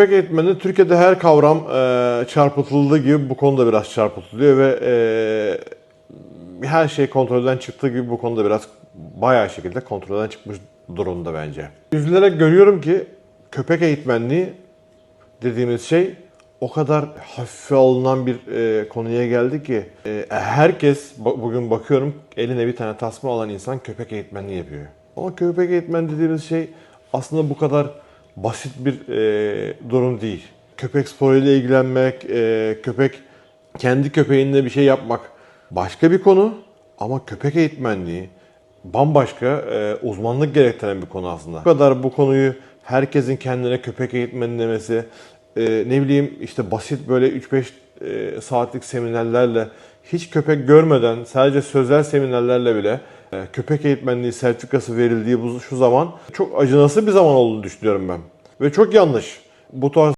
Köpek eğitmeni Türkiye'de her kavram e, çarpıtıldığı gibi bu konuda biraz çarpıtılıyor ve e, her şey kontrolden çıktığı gibi bu konuda biraz bayağı şekilde kontrolden çıkmış durumda bence. Üzülerek görüyorum ki köpek eğitmenliği dediğimiz şey o kadar hafife alınan bir e, konuya geldi ki e, herkes bugün bakıyorum eline bir tane tasma alan insan köpek eğitmenliği yapıyor. Ama köpek eğitmen dediğimiz şey aslında bu kadar basit bir e, durum değil. Köpek sporuyla ilgilenmek, e, köpek kendi köpeğinle bir şey yapmak başka bir konu ama köpek eğitmenliği bambaşka e, uzmanlık gerektiren bir konu aslında. Bu kadar bu konuyu herkesin kendine köpek eğitmeni demesi, e, ne bileyim işte basit böyle 3-5 e, saatlik seminerlerle hiç köpek görmeden sadece sözel seminerlerle bile köpek eğitmenliği sertifikası verildiği bu şu zaman çok acınası bir zaman olduğunu düşünüyorum ben. Ve çok yanlış. Bu tarz